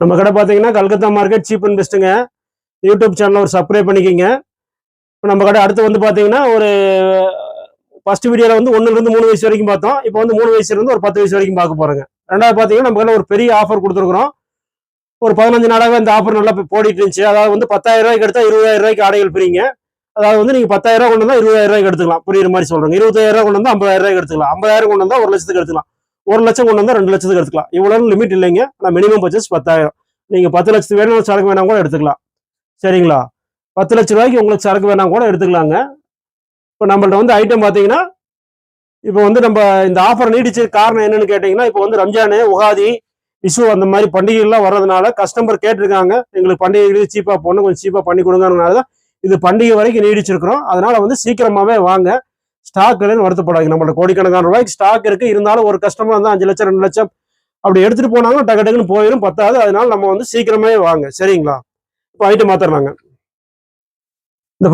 நம்ம கடை பார்த்தீங்கன்னா கல்கத்தா மார்க்கெட் சீப் அண்ட் பெஸ்ட்டுங்க யூடியூப் சேனலில் ஒரு சப்ஸ்கிரைப் பண்ணிக்கிங்க. இப்போ நம்ம கடை அடுத்து வந்து பார்த்தீங்கன்னா ஒரு ஃபர்ஸ்ட் வீடியோவில் வந்து ஒன்றுலேருந்து மூணு வயசு வரைக்கும் பார்த்தோம். இப்போ வந்து மூணு வயசுலேருந்து ஒரு பத்து வயசு வரைக்கும் பார்க்க போகிறோங்க ரெண்டாவது பார்த்தீங்கன்னா நம்ம கடை ஒரு பெரிய ஆஃபர் கொடுத்துருக்குறோம். ஒரு பதினஞ்சு நாளாகவே இந்த ஆஃபர் நல்லா போடிட்டு இருந்துச்சு. அதாவது வந்து பத்தாயிரம் ரூபாய்க்கு எடுத்தால் இருபதாயிரம் ரூபாய்க்கு ஆடைகள் பிரிங்க. அதாவது வந்து நீங்கள் பத்தாயிரம் ரூபாய் கொண்டு வந்தால் இருபதாயிரம் ரூபாய்க்கு எடுத்துக்கலாம். புரியுற மாதிரி சொல்கிறேங்க இருபத்தாயிரம் ரூபாய் கொண்டு வந்தால் ஐம்பதாயிரம் ரூபாய்க்கு எடுத்துக்கலாம். ஐம்பதாயிரம் கொண்டு வந்தால் ஒரு லட்சத்துக்கு எடுத்துக்கலாம். ஒரு லட்சம் கொண்டு வந்தால் ரெண்டு லட்சத்துக்கு எடுத்துக்கலாம். இவ்வளோ லிமிட் இல்லைங்க. ஆனால் மினிமம் பர்ச்சேஸ் பத்தாயிரம். நீங்கள் பத்து லட்சத்துக்கு வேணும் சரக்கு வேணாம் கூட எடுத்துக்கலாம். சரிங்களா? பத்து லட்ச ரூபாய்க்கு உங்களுக்கு சரக்கு வேணாம் கூட எடுத்துக்கலாங்க. இப்போ நம்மள்ட்ட வந்து ஐட்டம் பார்த்தீங்கன்னா இப்போ வந்து நம்ம இந்த ஆஃபர் நீடிச்ச காரணம் என்னன்னு கேட்டிங்கன்னா இப்போ வந்து ரம்ஜானு உகாதி விஷு அந்த மாதிரி பண்டிகைகள்லாம் வர்றதுனால கஸ்டமர் கேட்டிருக்காங்க. எங்களுக்கு பண்டிகைகளுக்கு சீப்பாக போடணும் கொஞ்சம் சீப்பாக பண்ணி கொடுங்கறதுனால தான் இது பண்டிகை வரைக்கும் நீடிச்சிருக்கிறோம். அதனால வந்து சீக்கிரமாகவே வாங்க. ஸ்டாக் இல்லைன்னு வருத்தப்படாதீங்க. நம்மள்ட்ட கோடிக்கணக்கான ரூபாய்க்கு ஸ்டாக் இருக்குது இருந்தாலும் ஒரு கஸ்டமர் வந்து அஞ்சு லட்சம் ரெண்டு லட்சம் அப்படி எடுத்துகிட்டு போனாலும் டக்கு டக்குன்னு போயிடும் பத்தாது. அதனால நம்ம வந்து சீக்கிரமே வாங்க. சரிங்களா? இப்போ ஐட்டம் மாத்திரலாங்க. இந்த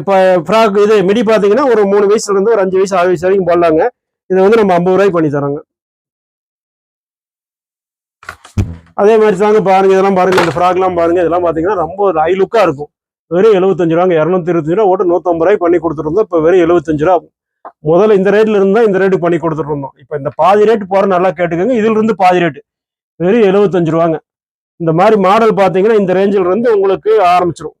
இப்போ ஃப்ராக் இது மிடி பார்த்தீங்கன்னா ஒரு மூணு வயசுலேருந்து ஒரு அஞ்சு வயசு ஆறு வயசு வரைக்கும் போடலாங்க. இதை வந்து நம்ம ஐம்பது ரூபாய்க்கு பண்ணி தரோங்க. அதே மாதிரி தாங்க பாருங்க இதெல்லாம் பாருங்க. இந்த ஃப்ராக்லாம் பாருங்க. இதெல்லாம் பார்த்தீங்கன்னா ரொம்ப ஒரு ஐ லுக்காக இருக்கும். வெறும் எழுபத்தஞ்சு ரூபாங்க. இரநூத்தி இருபத்தஞ்சு ரூபா ஓட்டு நூற்றம்பது ரூபாய்க்கு பண்ணி கொடுத்துருந்தோம் இப்போ வெறும் எழுபத்தஞ்சு ரூபா முதல்ல இந்த ரேட்ல இருந்தா இந்த ரேட்டு பண்ணி கொடுத்துட்டு இருந்தோம். இப்போ இந்த பாதி ரேட் போற நல்லா கேட்டுக்கோங்க. இதுல இருந்து பாதி ரேட்டு வெறும் எழுபத்தஞ்சு ரூபாங்க. இந்த மாதிரி மாடல் பார்த்தீங்கன்னா இந்த ரேஞ்சில் இருந்து உங்களுக்கு ஆரம்பிச்சிடும்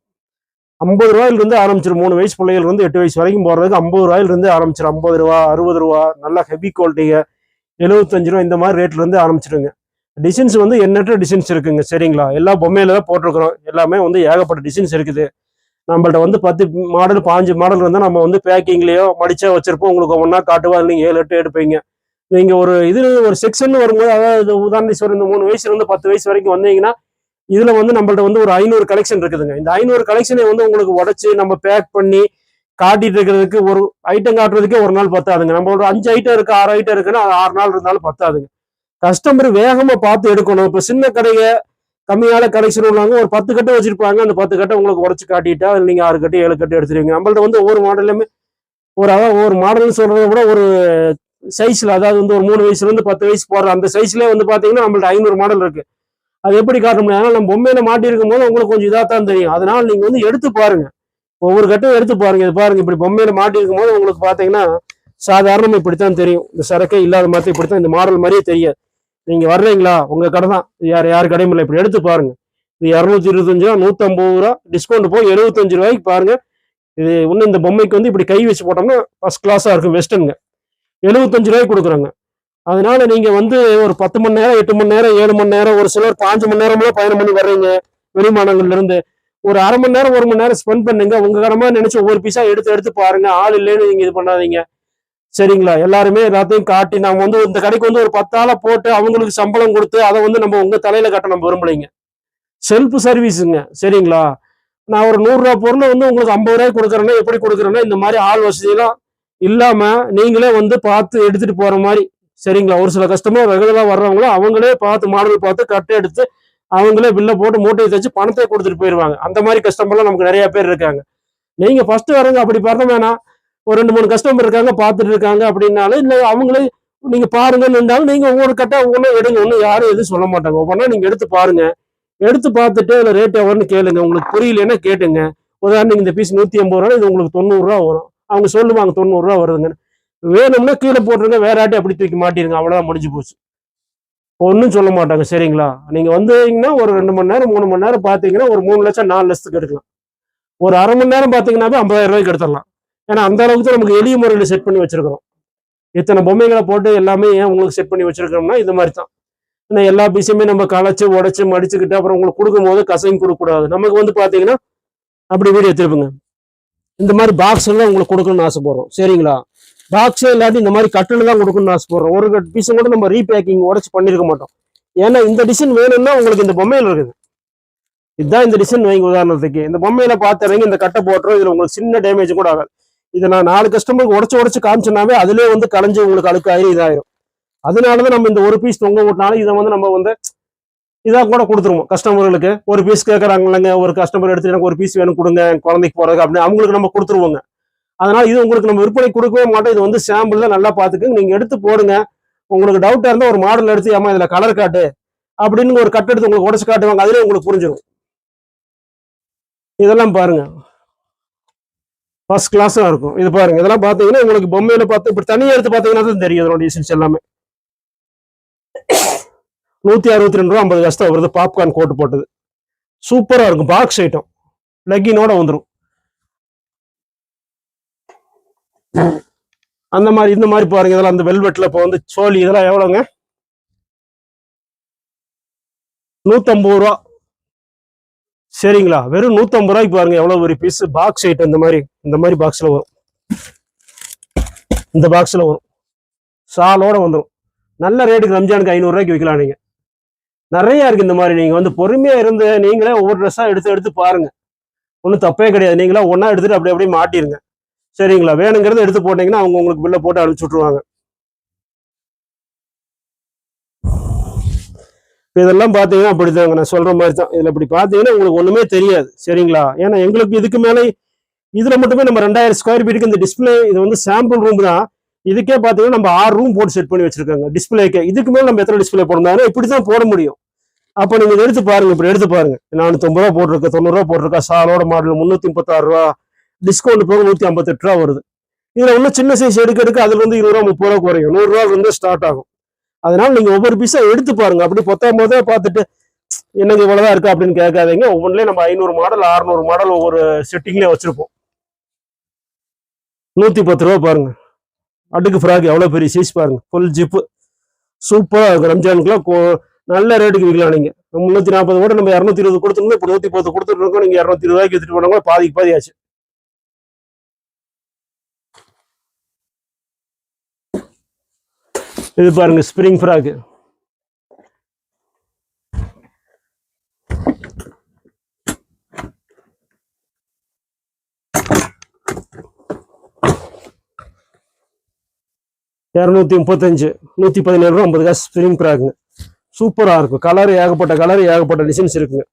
ஐம்பது ரூபாயிலிருந்து ஆரம்பிச்சிடும் மூணு வயசு பிள்ளைகளிருந்து எட்டு வயசு வரைக்கும் போடுறதுக்கு ஐம்பது ரூபாயிலிருந்து ஆரம்பிச்சிடும் ஐம்பது ரூபா அறுபது ரூபா நல்லா ஹெவி குவாலிட்டிங்க எழுபத்தஞ்சு ரூபா இந்த மாதிரி ரேட்லேருந்து ஆரம்பிச்சிடுங்க. டிசைன்ஸ் வந்து எண்ணற்ற டிசைன்ஸ் இருக்குங்க. சரிங்களா? எல்லா பொம்மையில தான் போட்டிருக்கிறோம். எல்லாமே வந்து ஏகப்பட்ட டிசைன்ஸ் இருக்குது. நம்மள்ட்ட வந்து பத்து மாடல் பாஞ்சு மாடல் இருந்தால் நம்ம வந்து பேக்கிங்லேயோ மடிச்சா வச்சிருப்போம். உங்களுக்கு ஒன்றா காட்டுவா? நீங்கள் ஏழு எட்டு எடுப்பீங்க. நீங்கள் ஒரு இது ஒரு செக்ஷன் வரும்போது அதாவது உதாரணீஸ்வரர் இந்த மூணு வயசுலேருந்து பத்து வயசு வரைக்கும் வந்தீங்கன்னா இதில் வந்து நம்மள்ட்ட வந்து ஒரு ஐநூறு கலெக்ஷன் இருக்குதுங்க. இந்த ஐநூறு கலெக்ஷனை வந்து உங்களுக்கு உடச்சி நம்ம பேக் பண்ணி காட்டிட்டு இருக்கிறதுக்கு ஒரு ஐட்டம் காட்டுறதுக்கே ஒரு நாள் பத்தாதுங்க. நம்ம ஒரு அஞ்சு ஐட்டம் இருக்கு ஆறு ஐட்டம் இருக்குன்னா ஆறு நாள் இருந்தாலும் பத்தாதுங்க. கஸ்டமர் வேகமாக பார்த்து எடுக்கணும். இப்போ சின்ன கடையை கம்மியான கலெக்ஷன் உள்ளவங்க ஒரு பத்து கட்டு வச்சிருப்பாங்க. அந்த பத்து கட்டை உங்களுக்கு உடச்சு காட்டிட்டா அதுல நீங்க ஆறு கட்டு ஏழு கட்டு எடுத்துருவீங்க. நம்மள்ட்ட வந்து ஒவ்வொரு மாடலுமே ஒரு அதாவது ஒவ்வொரு மாடல்னு சொல்கிறத விட ஒரு சைஸ்ல அதாவது வந்து ஒரு மூணு வயசுல இருந்து பத்து வயசு போடுற அந்த சைஸ்ல வந்து பாத்தீங்கன்னா நம்மள்ட்ட ஐநூறு மாடல் இருக்கு. அது எப்படி காட்ட முடியும்? அதனால நம்ம பொம்மையில மாட்டி இருக்கும் போது உங்களுக்கு கொஞ்சம் இதாக தான் தெரியும். அதனால நீங்க வந்து எடுத்து பாருங்க. ஒவ்வொரு கட்டும் எடுத்து பாருங்க. இது பாருங்க இப்படி பொம்மையில மாட்டி இருக்கும் போது உங்களுக்கு பாத்தீங்கன்னா சாதாரணமாக இப்படித்தான் தெரியும். இந்த சரக்கே இல்லாத மாதிரி இப்படித்தான் இந்த மாடல் மாதிரியே தெரியாது. நீங்க வர்றீங்களா? உங்க கடை தான். யார் யார் கடையும் இல்லை. இப்படி எடுத்து பாருங்க. இது இரநூத்தி இருபத்தஞ்சு ரூபா நூத்தம்பது ரூபா டிஸ்கவுண்ட் போய் எழுபத்தஞ்சு ரூபாய்க்கு பாருங்க. இது இன்னும் இந்த பொம்மைக்கு வந்து இப்படி கை வச்சு போட்டோம்னா ஃபர்ஸ்ட் கிளாஸா இருக்கும் வெஸ்டர்னுங்க எழுபத்தஞ்சு ரூபாய்க்கு கொடுக்குறாங்க. அதனால நீங்க வந்து ஒரு பத்து மணி நேரம் எட்டு மணி நேரம் ஏழு மணி நேரம் ஒரு சிலர் பாஞ்சு மணி நேரம்லாம் பயணம் பண்ணி வர்றீங்க. வெளிமாநிலங்கள்ல இருந்து ஒரு அரை மணி நேரம் ஒரு மணி நேரம் ஸ்பெண்ட் பண்ணுங்க. உங்க கடமா நினைச்சு ஒவ்வொரு பீஸா எடுத்து எடுத்து பாருங்க. ஆள் இல்லைன்னு நீங்க இது பண்ணாதீங்க. சரிங்களா? எல்லாருமே எல்லாத்தையும் காட்டி நம்ம வந்து இந்த கடைக்கு வந்து ஒரு பத்தாள போட்டு அவங்களுக்கு சம்பளம் கொடுத்து அதை வந்து நம்ம உங்க தலையில கட்ட நம்ம விரும்பலைங்க. செல்ஃப் சர்வீஸுங்க சரிங்களா? நான் ஒரு நூறுரூவா பொருளை வந்து உங்களுக்கு ஐம்பது ரூபாய் கொடுக்குறேன்னா எப்படி கொடுக்குறேன்னா இந்த மாதிரி ஆள் வசதியெல்லாம் இல்லாம நீங்களே வந்து பார்த்து எடுத்துட்டு போற மாதிரி. சரிங்களா? ஒரு சில கஸ்டமர் ரெகுலராக வர்றவங்களும் அவங்களே பார்த்து மாடல் பார்த்து கட்டை எடுத்து அவங்களே பில்லை போட்டு மூட்டையை தச்சு பணத்தை கொடுத்துட்டு போயிடுவாங்க அந்த மாதிரி கஸ்டமர்லாம் நமக்கு நிறைய பேர் இருக்காங்க. நீங்க ஃபர்ஸ்ட் வரங்க. அப்படி பார்க்க வேணாம். ஒரு ரெண்டு மூணு கஸ்டமர் இருக்காங்க பார்த்துட்டு இருக்காங்க அப்படின்னாலும் இல்லை அவங்களே நீங்கள் பாருங்கன்னு இருந்தாலும் நீங்கள் ஒவ்வொரு கட்டாக ஒவ்வொன்றும் எடுங்க. ஒன்றும் யாரும் எதுவும் சொல்ல மாட்டாங்க. ஒவ்வொன்றா நீங்கள் எடுத்து பாருங்க. எடுத்து பார்த்துட்டு அதில் ரேட் எவ்வளோன்னு கேளுங்க. உங்களுக்கு புரியலன்னா கேட்டுங்க. உதாரணம் இந்த பீஸ் நூற்றி ஐம்பது ரூபா இது உங்களுக்கு தொண்ணூறுரூவா வரும். அவங்க சொல்லுவாங்க தொண்ணூறுரூவா வருதுங்க வேணும்னா கீழே போட்டுருங்க. வேற ஆட்டி அப்படி தூக்கி மாட்டிருங்க. அவ்வளோதான் முடிஞ்சு போச்சு. ஒன்றும் சொல்ல மாட்டாங்க. சரிங்களா? நீங்கள் வந்தீங்கன்னா ஒரு ரெண்டு மணி நேரம் மூணு மணி நேரம் பார்த்தீங்கன்னா ஒரு மூணு லட்சம் நாலு லட்சத்துக்கு எடுக்கலாம். ஒரு அரை மணி நேரம் பார்த்தீங்கன்னாவே ஐம்பதாயிரம் ரூபாய்க்கு எடுத்துடலாம். ஏன்னா அந்த அளவுக்கு தான் நமக்கு எளிய முறையில் செட் பண்ணி வச்சிருக்கிறோம். இத்தனை பொம்மைகளை போட்டு எல்லாமே ஏன் உங்களுக்கு செட் பண்ணி வச்சிருக்கிறோம்னா இது மாதிரி தான் ஏன்னா எல்லா பீஸுமே நம்ம களைச்சு உடச்சு மடிச்சுக்கிட்டு அப்புறம் உங்களுக்கு கொடுக்கும்போது கசையும் கொடுக்கக்கூடாது. நமக்கு வந்து பார்த்தீங்கன்னா அப்படி வீடியோ திருப்புங்க இந்த மாதிரி பாக்ஸ் தான் உங்களுக்கு கொடுக்கணும்னு ஆசைப்படுறோம். சரிங்களா? பாக்ஸே இல்லாட்டி இந்த மாதிரி கட்டில் தான் கொடுக்கணும்னு ஆசைப்படுறோம். ஒரு பீஸும் கூட நம்ம ரீபேக்கிங் உடச்சு பண்ணியிருக்க மாட்டோம். ஏன்னா இந்த டிசைன் வேணும்னா உங்களுக்கு இந்த பொம்மையில் இருக்குது. இதுதான் இந்த டிசைன் வைங்க உதாரணத்துக்கு. இந்த பொம்மையில பார்த்துறீங்க இந்த கட்டை போட்டுரும் இதில் உங்களுக்கு சின்ன டேமேஜ் கூட ஆகாது. இதை நான் நாலு கஸ்டமருக்கு உடச்சு உடச்சு காமிச்சோன்னாவே அதுலேயே வந்து கலைஞ்சு உங்களுக்கு அழுக்காயிரும் இதாயிரும். அதனாலதான் நம்ம இந்த ஒரு பீஸ் தொங்க விட்டாலும் இதை வந்து நம்ம வந்து இதாக கூட கொடுத்துருவோம். கஸ்டமர்களுக்கு ஒரு பீஸ் கேட்குறாங்கல்லங்க ஒரு கஸ்டமர் எடுத்து எனக்கு ஒரு பீஸ் வேணும் கொடுங்க குழந்தைக்கு போகிறதுக்கு அப்படின்னு அவங்களுக்கு நம்ம கொடுத்துருவோங்க. அதனால் இது உங்களுக்கு நம்ம விற்பனை கொடுக்கவே மாட்டோம். இது வந்து சாம்பிள் தான் நல்லா பார்த்துக்குங்க. நீங்கள் எடுத்து போடுங்க. உங்களுக்கு டவுட்டாக இருந்தால் ஒரு மாடல் எடுத்து ஏமா இதில் கலர் காட்டு அப்படின்னு ஒரு கட் எடுத்து உங்களுக்கு உடச்சு காட்டுவாங்க. அதிலே உங்களுக்கு புரிஞ்சிடும் இதெல்லாம் பாருங்கள் ஃபர்ஸ்ட் கிளாஸாக இருக்கும். இது பாருங்க இதெல்லாம் பார்த்தீங்கன்னா உங்களுக்கு பொம்மையில் பார்த்து இப்படி தனியாக எடுத்து பார்த்தீங்கன்னா தான் தெரியும் அதோட டிசைன்ஸ் எல்லாமே. நூற்றி அறுபத்தி ரெண்டு ரூபா ஐம்பது காசு தான் வருது. பாப்கார்ன் கோட்டு போட்டது. சூப்பராக இருக்கும். பாக்ஸ் ஐட்டம் லெக்கினோட வந்துடும் அந்த மாதிரி இந்த மாதிரி பாருங்க இதெல்லாம் அந்த வெல்வெட்டில் இப்போ வந்து சோழி இதெல்லாம் எவ்வளோங்க? நூற்றம்பது ரூபா. சரிங்களா? வெறும் நூற்றம்பது ரூபாய்க்கு பாருங்க எவ்வளோ ஒரு பீஸ் பாக்ஸ் ஐட்டம் இந்த மாதிரி இந்த மாதிரி பாக்ஸில் வரும். இந்த பாக்ஸில் வரும். சாலோட வந்துடும் நல்ல ரேட்டுக்கு ரம்ஜானுக்கு ஐநூறுரூவாய்க்கு விற்கலாம் நீங்கள் நிறையா இருக்கு இந்த மாதிரி. நீங்கள் வந்து பொறுமையாக இருந்து நீங்களே ஒவ்வொரு ட்ரெஸ்ஸாக எடுத்து எடுத்து பாருங்க. ஒன்றும் தப்பே கிடையாது. நீங்களா ஒன்றா எடுத்துட்டு அப்படி அப்படியே மாட்டிருங்க. சரிங்களா? வேணுங்கிறத எடுத்து போட்டீங்கன்னா அவங்க உங்களுக்கு பில்லை போட்டு அனுப்பிச்சு விட்ருவாங்க இதெல்லாம் பார்த்தீங்கன்னா அப்படிதாங்க. நான் சொல்ற மாதிரி தான் இதில் இப்படி பார்த்தீங்கன்னா உங்களுக்கு ஒன்றுமே தெரியாது. சரிங்களா? ஏன்னா எங்களுக்கு இதுக்கு மேலே இதில் மட்டுமே நம்ம ரெண்டாயிரம் ஸ்கொயர் ஃபீட்டுக்கு இந்த டிஸ்பிளே இது வந்து சாம்பிள் ரூம் தான். இதுக்கே பார்த்தீங்கன்னா நம்ம ஆறு ரூம் போட்டு செட் பண்ணி வச்சிருக்காங்க டிஸ்பிளேக்கே இதுக்கு மேலே நம்ம எத்தனை டிஸ்பிளே போடணும்? இப்படி தான் போட முடியும். அப்போ நீங்கள் இதை எடுத்து பாருங்க. இப்படி எடுத்து பாருங்க. நானூற்றம்பது ரூபா போட்டிருக்கு தொண்ணூறுரூவா போட்டிருக்கா சாலோட மாடல் முந்நூற்றி முப்பத்தாறு ரூபா டிஸ்கவுண்ட் போக நூற்றி ஐம்பத்தெட்டு ரூபா வருது. இதில் இன்னும் சின்ன சைஸ் எடுக்க எடுக்க வந்து இருபது ரூபா முப்பது ரூபா குறையும். நூறுரூவா வந்து ஸ்டார்ட் ஆகும். அதனால நீங்க ஒவ்வொரு பீஸா எடுத்து பாருங்க. அப்படி பொத்தாம் போதே பார்த்துட்டு என்னங்க இவ்வளவுதான் இருக்கா அப்படின்னு கேட்காதீங்க. ஒவ்வொன்றிலே நம்ம ஐநூறு மாடல் அறுநூறு மாடல் ஒவ்வொரு செட்டிங்லேயே வச்சிருப்போம். நூத்தி பத்து ரூபா பாருங்க. அடுக்கு ஃப்ராக் எவ்வளவு பெரிய சைஸ் பாருங்க. ஃபுல் ஜிப்பு சூப்பரா இருக்கும் ரம்ஜானுக்குலாம் கோ- நல்ல ரேட்டுக்கு விற்கலாம் நீங்க. முன்னூத்தி நாற்பது கூட நம்ம இரநூத்தி இருபது கொடுத்துருந்தோம் இப்போ நூத்தி பத்து கொடுத்துருக்கோம் நீங்கள் நீங்க இரநூத்தி இருபது ரூபாய்க்கு எடுத்துட்டு போனாங்க பாதிக்கு பாதி ஆச்சு. இது பாருங்க ஸ்ப்ரிங் ஃப்ராக் இரநூத்தி முப்பத்தஞ்சு நூற்றி பதினேழு ரூபா ஐம்பது காசு ஸ்ப்ரிங் ஃப்ராக்குங்க சூப்பராக இருக்கும். கலர் ஏகப்பட்ட கலர் ஏகப்பட்ட டிசைன்ஸ் இருக்குங்க.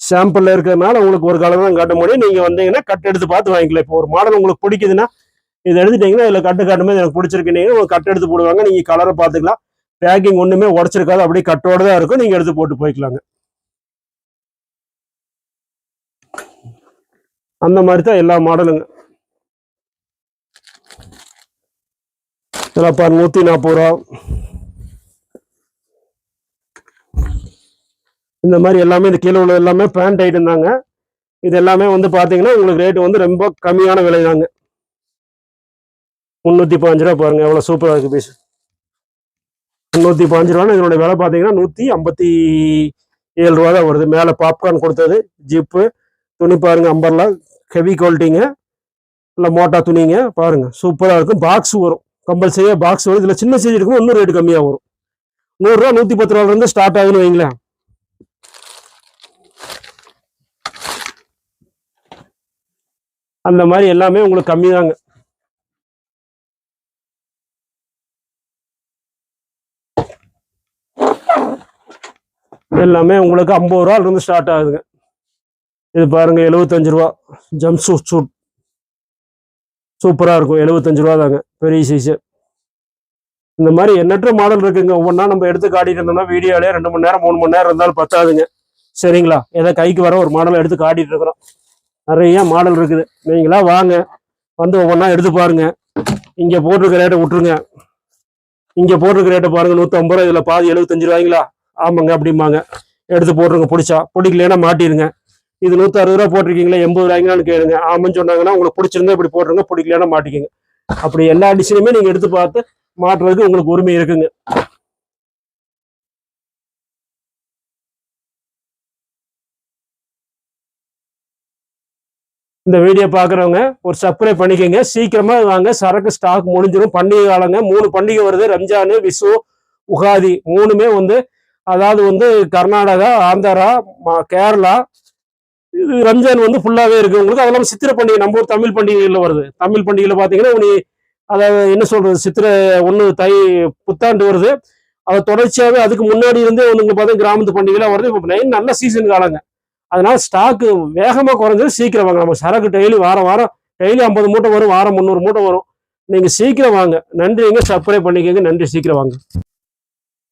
சாம்பிளில் இருக்கிறதுனால உங்களுக்கு ஒரு கலர் தான் காட்ட முடியும். நீங்கள் வந்தீங்கன்னா கட் எடுத்து பார்த்து வாங்கிக்கலாம். இப்போ ஒரு மாடல் உங்களுக்கு பிடிக்குதுன்னா இதை எடுத்துட்டீங்கன்னா இதில் கட்டு காட்டும்போது எனக்கு பிடிச்சிருக்கீங்கன்னா ஒரு கட் எடுத்து போடுவாங்க. நீங்கள் கலரை பார்த்துக்கலாம். பேக்கிங் ஒன்றுமே உடச்சிருக்காது. அப்படியே கட்டோட தான் இருக்கும். நீங்கள் எடுத்து போட்டு போய்க்கலாங்க. அந்த மாதிரி தான் எல்லா மாடலுங்க இதெல்லாம் பாரு நூற்றி நாற்பது ரூபா. இந்த மாதிரி எல்லாமே இந்த கீழே உள்ள எல்லாமே பேண்ட் ஐட்டம் தாங்க. இது எல்லாமே வந்து பார்த்தீங்கன்னா உங்களுக்கு ரேட் வந்து ரொம்ப கம்மியான விலை தாங்க முந்நூற்றி பாஞ்சு ரூபா பாருங்க எவ்வளோ சூப்பராக இருக்குது பீஸ் முந்நூற்றி பாஞ்சு ரூபான்னு இதனுடைய விலை பார்த்தீங்கன்னா நூற்றி ஐம்பத்தி ஏழு ரூபா தான் வருது. மேலே பாப்கார்ன் கொடுத்தது ஜிப்பு துணி பாருங்க அம்பர்லாம் ஹெவி குவாலிட்டிங்க இல்லை மோட்டா துணிங்க பாருங்க சூப்பராக இருக்கும். பாக்ஸ் வரும். கம்பல்சரியாக பாக்ஸ் வரும். இதில் சின்ன சைஸ் இருக்கும் இன்னும் ரேட்டு கம்மியாக வரும். நூறுரூவா நூற்றி பத்து ரூபாலேருந்து ஸ்டார்ட் ஆகுதுன்னு வைங்களேன். அந்த மாதிரி எல்லாமே உங்களுக்கு கம்மி தாங்க எல்லாமே உங்களுக்கு ஐம்பது ரூபாலிருந்து ஸ்டார்ட் ஆகுதுங்க. இது பாருங்க எழுபத்தஞ்சு ரூபா. ஜம்ப் சூட் சூட் சூப்பராக இருக்கும். எழுபத்தஞ்சு ரூபா தாங்க பெரிய சைஸு இந்த மாதிரி எண்ணற்ற மாடல் இருக்குங்க. ஒவ்வொன்றா நம்ம எடுத்து காட்டிட்டு இருந்தோம்னா வீடியோலே ரெண்டு மணி நேரம் மூணு மணி நேரம் இருந்தாலும் பத்தாதுங்க. சரிங்களா? ஏதோ கைக்கு வர ஒரு மாடல் எடுத்து காட்டிட்டு இருக்கிறோம். நிறைய மாடல் இருக்குது. நீங்களா வாங்க. வந்து ஒவ்வொன்றா எடுத்து பாருங்க. இங்கே போட்டிருக்க ரேட்டை விட்டுருங்க. இங்கே போட்டிருக்க ரேட்டை பாருங்க. நூற்றம்பது ரூபா இதில் பாதி எழுபத்தஞ்சு ரூபாய்ங்களா? ஆமாங்க அப்படிம்பாங்க. எடுத்து போட்டுருங்க பிடிச்சா. பிடிக்கலன்னா மாட்டிடுங்க இது நூற்றி அறுபது ரூபா போட்டிருக்கீங்களா எண்பது ரூபாய்ங்களான்னு கேளுங்க. ஆமான்னு சொன்னாங்கன்னா உங்களுக்கு பிடிச்சிருந்தா இப்படி போட்டுருங்க பிடிக்கலன்னா மாட்டிக்கிங்க. அப்படி எல்லா டிசைனுமே நீங்கள் எடுத்து பார்த்து மாட்டுறதுக்கு உங்களுக்கு உரிமை இருக்குங்க. இந்த வீடியோ பார்க்குறவங்க ஒரு சப்ஸ்கிரைப் பண்ணிக்கோங்க. சீக்கிரமாக வாங்க சரக்கு ஸ்டாக் முடிஞ்சிடும். பண்டிகை காலங்க மூணு பண்டிகை வருது. ரம்ஜானு விசு உகாதி மூணுமே வந்து அதாவது வந்து கர்நாடகா ஆந்திரா மா கேரளா இது ரம்ஜான் வந்து ஃபுல்லாகவே இருக்குது உங்களுக்கு அதெல்லாம் சித்திரை பண்டிகை நம்ம ஊர் தமிழ் பண்டிகைகளில் வருது. தமிழ் பண்டிகையில் பார்த்தீங்கன்னா உனி அதாவது என்ன சொல்கிறது சித்திரை ஒன்று தை புத்தாண்டு வருது. அதை தொடர்ச்சியாகவே அதுக்கு முன்னாடி இருந்தே வந்து பார்த்தா கிராமத்து பண்டிகைலாம் வருது. இப்போ மெயின் நல்ல சீசன் காலங்க. அதனால் ஸ்டாக்கு வேகமாக குறைஞ்சது சீக்கிரம் வாங்க. நம்ம சரக்கு டெய்லி வாரம் வாரம் டெய்லி ஐம்பது மூட்டை வரும் வாரம் முந்நூறு மூட்டை வரும். நீங்கள் சீக்கிரம் வாங்க. நன்றிங்க. சப்ஸ்கிரைப் பண்ணிக்கோங்க. நன்றி. சீக்கிரம் வாங்க.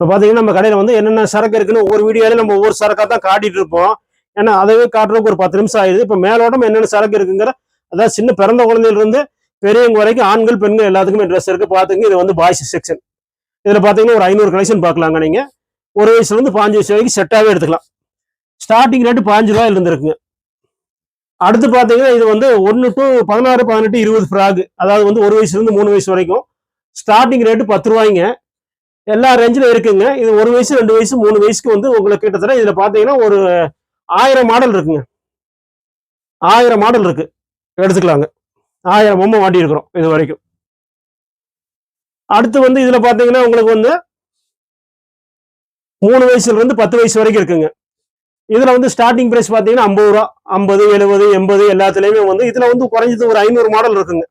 இப்போ பார்த்தீங்கன்னா நம்ம கடையில் வந்து என்னென்ன சரக்கு இருக்குன்னு ஒவ்வொரு வீடியோலையும் நம்ம ஒவ்வொரு சரக்காக தான் காட்டிட்டு இருப்போம். ஏன்னா அதவே காட்டுறதுக்கு ஒரு பத்து நிமிஷம் ஆயிடுது. இப்போ மேலோட்டம் என்னென்ன சரக்கு இருக்குங்கிற அதாவது சின்ன பிறந்த குழந்தையிலிருந்து பெரியவங்க வரைக்கும் ஆண்கள் பெண்கள் எல்லாத்துக்குமே ட்ரெஸ் இருக்கு. பார்த்துங்க இது வந்து பாய்ஸ் செக்ஷன் இதில் பார்த்தீங்கன்னா ஒரு ஐநூறு கலெக்ஷன் பார்க்கலாங்க நீங்கள் ஒரு வயசுலேருந்து பாஞ்சு வயசு வரைக்கும் செட்டாகவே எடுத்துக்கலாம். ஸ்டார்டிங் ரேட்டு பாஞ்சு ரூபாயில் இருந்துருக்குங்க. அடுத்து பார்த்தீங்கன்னா இது வந்து ஒன்று டு பதினாறு பதினெட்டு இருபது ஃப்ராக். அதாவது வந்து ஒரு வயசுலேருந்து மூணு வயசு வரைக்கும். ஸ்டார்டிங் ரேட்டு பத்து ரூபாய்ங்க. எல்லா ரேஞ்சிலும் இருக்குங்க. இது ஒரு வயசு ரெண்டு வயசு மூணு வயசுக்கு வந்து உங்களுக்கு கிட்டத்தட்ட இதில் பார்த்தீங்கன்னா ஒரு ஆயிரம் மாடல் இருக்குங்க. ஆயிரம் மாடல் இருக்கு. எடுத்துக்கலாங்க. ஆயிரம் பொம்மை மாட்டியிருக்கிறோம் இது வரைக்கும். அடுத்து வந்து இதில் பார்த்தீங்கன்னா உங்களுக்கு வந்து மூணு வயசுலேருந்து பத்து வயசு வரைக்கும் இருக்குங்க. இதில் வந்து ஸ்டார்டிங் ப்ரைஸ் பார்த்தீங்கன்னா ஐம்பது ரூபா ஐம்பது எழுபது எண்பது எல்லாத்துலேயுமே வந்து இதில் வந்து குறைஞ்சது ஒரு ஐநூறு மாடல் இருக்குங்க.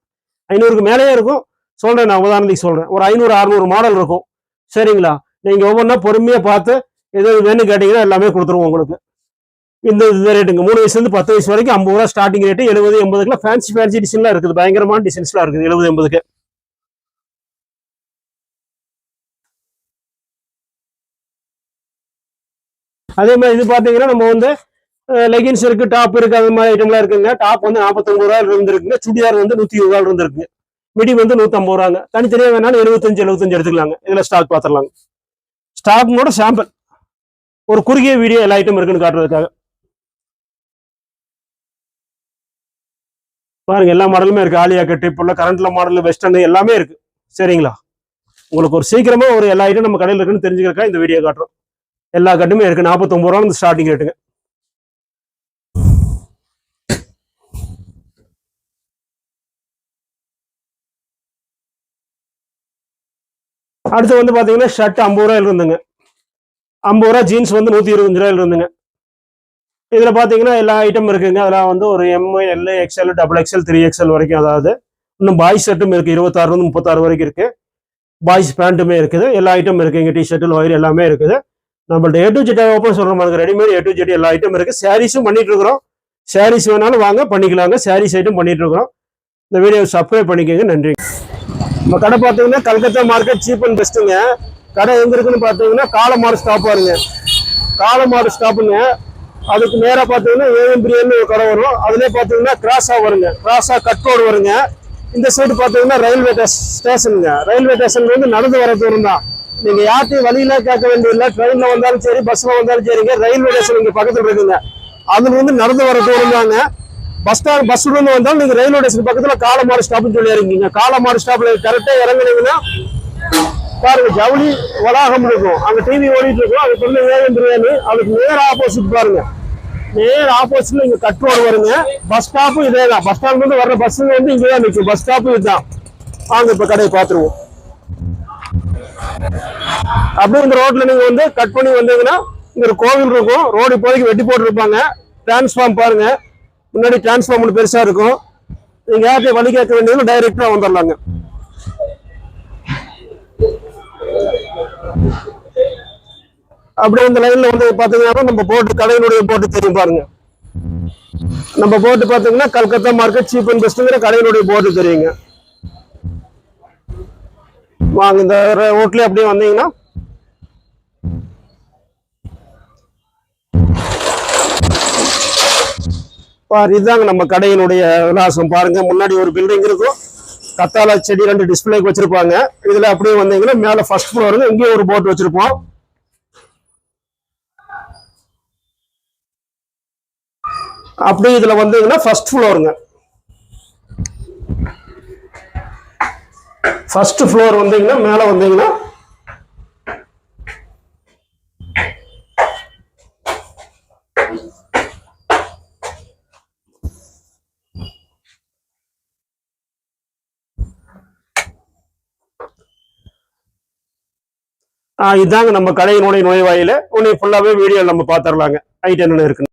ஐநூறுக்கு மேலேயே இருக்கும். சொல்கிறேன் நான் உதாரணத்துக்கு சொல்கிறேன் ஒரு ஐநூறு அறுநூறு மாடல் இருக்கும். சரிங்களா? நீங்கள் ஒவ்வொன்றா பொறுமையாக பார்த்து எது வேணும் கேட்டிங்கன்னா எல்லாமே கொடுத்துருவோம் உங்களுக்கு. இந்த இந்த ரேட்டுங்க மூணு வயசுலேருந்து பத்து வயசு வரைக்கும் ஐம்பது ரூபா ஸ்டார்டிங் ரேட்டு எழுபது எண்பதுக்குலாம் ஃபேன்சி ஃபேன்சி டிசைன்லாம் இருக்குது. பயங்கரமான டிசைன்ஸ்லாம் இருக்குது. எழுபது எண்பதுக்கு. அதே மாதிரி இது பார்த்தீங்கன்னா நம்ம வந்து லெகின்ஸ் இருக்குது டாப் இருக்குது அந்த மாதிரி ஐட்டம்லாம் இருக்குங்க. டாப் வந்து நாற்பத்தொம்பது ரூபாயில இருந்துருக்குங்க. சுடிதார் வந்து நூற்றி இருபது ரூபாயில இருந்துருக்குங்க. மிடி வந்து நூற்றம்பது ரூபாங்க. தனித்தனியாக வேணாலும் எழுபத்தஞ்சு எழுபத்தஞ்சு எடுத்துக்கலாங்க. இதில் ஸ்டாக் பார்த்துடலாங்க. ஸ்டாக்கோட சாம்பிள் ஒரு குறுகிய வீடியோ எல்லா ஐட்டம் இருக்குன்னு காட்டுறதுக்காக. பாருங்க எல்லா மாடலுமே இருக்கு. ஆலியா கட்டு இப்போ உள்ள கரண்ட்ல மாடல் வெஸ்டர்னு எல்லாமே இருக்கு. சரிங்களா? உங்களுக்கு ஒரு சீக்கிரமா ஒரு எல்லா ஐட்டம் நம்ம கடையில் இருக்குன்னு தெரிஞ்சுக்கிறக்கா இந்த வீடியோ காட்டுறோம். எல்லா கட்டுமே இருக்கு. நாற்பத்தொம்பது ரூபா ஸ்டார்டிங் ரேட்டுங்க அடுத்து வந்து பார்த்தீங்கன்னா ஷர்ட் ஐம்பது ரூபாயில இருந்துங்க. ஐம்பது ரூபா ஜீன்ஸ் வந்து நூற்றி இருபத்தஞ்சு ரூபாயில் இருந்துங்க. இதில் பார்த்தீங்கன்னா எல்லா ஐட்டம் இருக்குங்க. அதெல்லாம் வந்து ஒரு M L XL double XL three XL வரைக்கும் அதாவது இன்னும் பாய்ஸ் ஷர்ட்டும் இருக்குது இருபத்தாறுலேருந்து முப்பத்தாறு வரைக்கும் இருக்குது பாய்ஸ் பேண்ட்டுமே இருக்குது. எல்லா ஐட்டம் இருக்கு இங்க டிஷர்ட் ஒயர் எல்லாமே இருக்குது. நம்மள்ட்ட ஏ டு ஜெட் ஓப்பன் சொல்கிற மாதிரி ரெடிமேட் ஏ டு ஜெட் எல்லா ஐட்டம் இருக்குது சாரீஸும் பண்ணிட்டு இருக்கிறோம். சாரீஸ் வேணாலும் வாங்க பண்ணிக்கலாங்க. சாரீஸ் ஐட்டம் பண்ணிட்டு இருக்கிறோம். இந்த வீடியோ சப்ஸ்கிரைப் பண்ணிக்கோங்க. நன்றி. நம்ம கடை பார்த்தீங்கன்னா கல்கத்தா மார்க்கெட் சீப் அண்ட் பெஸ்ட்டுங்க கடை எங்க இருக்குன்னு பார்த்தீங்கன்னா காலமாடு ஸ்டாப் பாருங்க. காலமாடு ஸ்டாப்புங்க அதுக்கு நேரா பார்த்தீங்கன்னா ஏஎம் பிரியாணி ஒரு கடை வரும். அதுலேயே பார்த்தீங்கன்னா கிராஸா வருங்க. கிராஸா கட் ரோடு வருங்க. இந்த சைடு பார்த்தீங்கன்னா ரயில்வே ஸ்டேஷனுங்க ரயில்வே ஸ்டேஷன்ல இருந்து நடந்து வர தூரம் தான். நீங்க யார்ட்டையும் வழியில கேட்க வேண்டியதில்லை. ட்ரெயின்ல வந்தாலும் சரி பஸ்ல வந்தாலும் சரிங்க. ரயில்வே ஸ்டேஷன் இங்க பக்கத்துல இருக்குங்க. அதுல இருந்து நடந்து வர தூரம் தாங்க. பஸ் ஸ்டாண்ட் பஸ் இருந்து வந்தாலும் நீங்க ரயில்வே ஸ்டேஷன் பக்கத்துல காலமாறு ஸ்டாப்னு சொல்லி இறங்கிங்க காலமாறு ஸ்டாப்ல கரெக்டா இறங்குனீங்கன்னா பாருங்க ஜவுளி வளாகம் இருக்கும். அங்க டிவி ஓடிட்டு இருக்கும். அதுக்கு வந்து வேகம் பிரியாணி அதுக்கு நேர் ஆப்போசிட் பாருங்க. நேர் ஆப்போசிட்ல இங்க கட் ரோடு வருங்க பஸ் ஸ்டாப்பும் இதே தான். பஸ் ஸ்டாண்ட் வந்து வர்ற பஸ் வந்து இங்கே தான் நிற்கும் பஸ் ஸ்டாப்பும் இதுதான். வாங்க இப்ப கடையை பார்த்துருவோம். அப்படியே இந்த ரோட்ல நீங்க வந்து கட் பண்ணி வந்தீங்கன்னா இங்க ஒரு கோவில் இருக்கும். ரோடு இப்போதைக்கு வெட்டி போட்டுருப்பாங்க. டிரான்ஸ்ஃபார்ம் பாருங்க. முன்னாடி டிரான்ஸ்ஃபார்ம் ஒன்று பெருசாக இருக்கும். நீங்கள் யார்கிட்ட வழி கேட்க வேண்டியதுன்னா டைரெக்டாக வந்துடலாங்க. அப்படியே இந்த லைனில் வந்து பார்த்தீங்கன்னா நம்ம போட்டு கடையினுடைய போட்டு தெரியும் பாருங்க. நம்ம போட்டு பார்த்தீங்கன்னா கல்கத்தா மார்க்கெட் சீப் அண்ட் பெஸ்ட்டுங்கிற கடையினுடைய போட்டு தெரியுங்க. வாங்க இந்த ரோட்லேயே அப்படியே வந்தீங்கன்னா பாரு இதுதாங்க நம்ம கடையினுடைய விலாசம். பாருங்க முன்னாடி ஒரு பில்டிங் இருக்கும். கத்தாழை செடி ரெண்டு டிஸ்பிளேக்கு வச்சிருப்பாங்க. இதுல அப்படியே வந்தீங்கன்னா மேல ஃபர்ஸ்ட் ஃப்ளோருங்க இங்கேயும் ஒரு போட் வச்சிருப்போம். அப்படியே இதுல வந்தீங்கன்னா ஃபர்ஸ்ட் ஃப்ளோருங்க ஃபர்ஸ்ட் ஃப்ளோர் வந்தீங்கன்னா மேல வந்தீங்கன்னா இதாங்க நம்ம கடையினுடைய நுழைவாயில. உன்னை ஃபுல்லாவே வீடியோ நம்ம பாத்துரலாங்க ஐட்டம் என்ன இருக்குன்னு.